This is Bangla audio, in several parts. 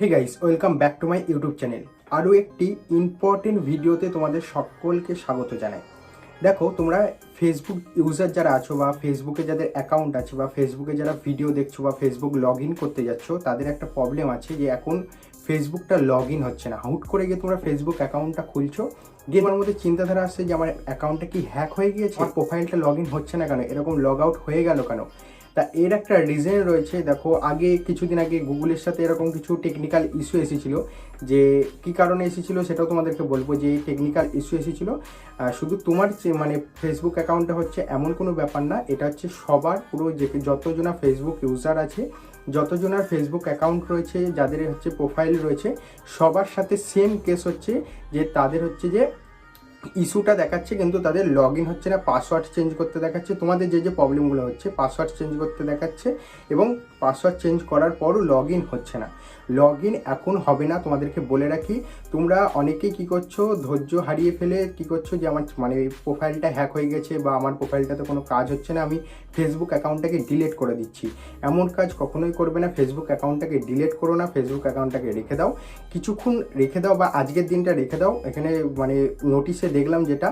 Hey guys welcome back to my YouTube channel আরও একটি ইম্পর্টেন্ট ভিডিওতে তোমাদের সকলকে স্বাগত জানাই। দেখো, তোমরা ফেসবুক ইউজার যারা আছো বা ফেসবুকে যাদের অ্যাকাউন্ট আছে বা ফেসবুকে যারা ভিডিও দেখছ বা ফেসবুক লগ ইন করতে যাচ্ছ, তাদের একটা প্রবলেম আছে যে এখন ফেসবুকটা লগ ইন হচ্ছে না। হুট করে গিয়ে তোমরা ফেসবুক অ্যাকাউন্টটা খুলছো, গিয়ে তোমার মধ্যে চিন্তাধারা আসছে যে আমার অ্যাকাউন্টটা কি হ্যাক হয়ে গিয়েছে? প্রোফাইলটা লগ ইন হচ্ছে না কেন? এরকম লগ আউট হয়ে গেল কেন? তা এর একটা রিজন রয়েছে, দেখো, আগে কিছুদিন আগে গুগলের সাথে এরকম কিছু টেকনিক্যাল ইস্যু এসেছিল, যে কি কারণে এসেছিল সেটাও তোমাদেরকে বলব, যে এই টেকনিক্যাল ইস্যু এসেছিল শুধু তোমার মানে ফেসবুক অ্যাকাউন্টটা হচ্ছে এমন কোনো ব্যাপার না, এটা হচ্ছে সবার পুরো যে, যতজনা ফেসবুক ইউজার আছে, যতজনার ফেসবুক অ্যাকাউন্ট রয়েছে, যাদের হচ্ছে প্রোফাইল রয়েছে, সবার সাথে সেম কেস হচ্ছে, যে তাদের হচ্ছে যে ইস্যুটা দেখাচ্ছে, কিন্তু তাদের লগ ইন হচ্ছে না পাসওয়ার্ড চেঞ্জ করতে দেখাচ্ছে। তোমাদের যে যে প্রবলেমগুলো হচ্ছে পাসওয়ার্ড চেঞ্জ করতে দেখাচ্ছে এবং পাসওয়ার্ড চেঞ্জ করার পরও লগ ইন হচ্ছে না। লগ ইন এখন হবে না, তোমাদেরকে বলে রাখি। তোমরা অনেকেই কি করছ, ধৈর্য হারিয়ে ফেলে কি করছ যে আমার মানে প্রোফাইলটা হ্যাক হয়ে গেছে বা আমার প্রোফাইলটাতে কোনো কাজ হচ্ছে না, আমি ফেসবুক অ্যাকাউন্টটাকে ডিলিট করে দিচ্ছি। এমন কাজ কখনোই করবে না ফেসবুক অ্যাকাউন্টটাকে ডিলিট করো না ফেসবুক অ্যাকাউন্টটাকে রেখে দাও। কিছুক্ষণ রেখে দাও বা আজকের দিনটা রেখে দাও, এখানে মানে নোটিশে দেখলাম যেটা,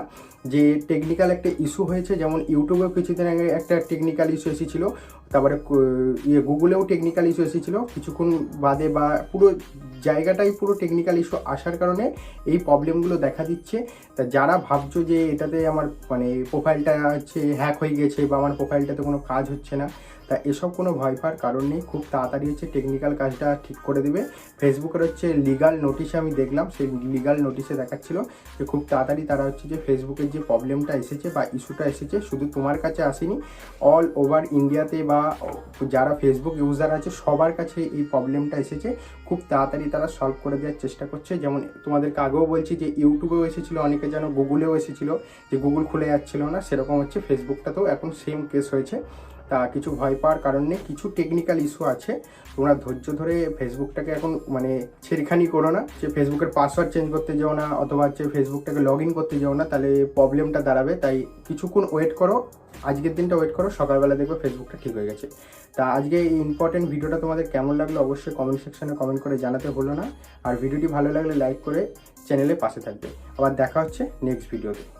যে টেকনিক্যাল একটা ইস্যু হয়েছে, যেমন ইউটিউবেও কিছুদিন আগে একটা টেকনিক্যাল ইস্যু এসেছিল, তারপরে ইয়ে গুগলেও টেকনিক্যাল ইস্যু এসেছিল, কিছুক্ষণ বাদে বা পুরো জায়গাটাই পুরো টেকনিক্যাল ইস্যু আসার কারণে এই প্রবলেমগুলো দেখা দিচ্ছে। তা যারা ভাবছ যে এটাতে আমার মানে প্রোফাইলটা হচ্ছে হ্যাক হয়ে গেছে বা আমার প্রোফাইলটাতে কোনো কাজ হচ্ছে না, তা এসব কোনো ভয় পাওয়ার কারণ নেই। খুব তাড়াতাড়ি হচ্ছে টেকনিক্যাল কাজটা ঠিক করে দেবে। ফেসবুকের হচ্ছে লিগাল নোটিশে আমি দেখলাম, সেই লিগাল নোটিশে দেখাচ্ছিল যে খুব তাড়াতাড়ি তারা হচ্ছে যে ফেসবুকের যে প্রবলেমটা এসেছে বা ইস্যুটা এসেছে, শুধু তোমার কাছে আসেনি অল ওভার ইন্ডিয়াতে বা যারা ফেসবুক ইউজার আছে, সবার কাছে এই প্রবলেমটা এসেছে। খুব তাড়াতাড়ি তারা সলভ করে দেওয়ার চেষ্টা করছে। যেমন তোমাদেরকে আগেও বলছি যে ইউটিউবেও এসেছিল, অনেকে যেন গুগলেও এসেছিল, যে গুগল খুলে যাচ্ছিল না, সেরকম হচ্ছে ফেসবুকটাতেও এখন সেম কেস হয়েছে। তা কিছু ভয় পাওয়ার কারণ কিছু টেকনিক্যাল ইস্যু আছে। তোমরা ধৈর্য ধরে ফেসবুকটাকে এখন মানে ছেড়খানি করো না, যে ফেসবুকের পাসওয়ার্ড চেঞ্জ করতে যাও না, অথবা হচ্ছে ফেসবুকটাকে লগ ইন করতে যাও না, তাহলে প্রবলেমটা দাঁড়াবে। তাই কিছুক্ষণ ওয়েট করো আজকের দিনটা ওয়েট করো, সকালবেলা দেখবে ফেসবুকটা ঠিক হয়ে গেছে। তা আজকে এই ইম্পর্টেন্ট ভিডিওটা তোমাদের কেমন লাগল অবশ্যই কমেন্ট সেকশনে কমেন্ট করে জানাতে হলো না। আর ভিডিওটি ভালো লাগলে লাইক করে চ্যানেলে পাশে থাকবে। আবার দেখা হচ্ছে নেক্সট ভিডিওতে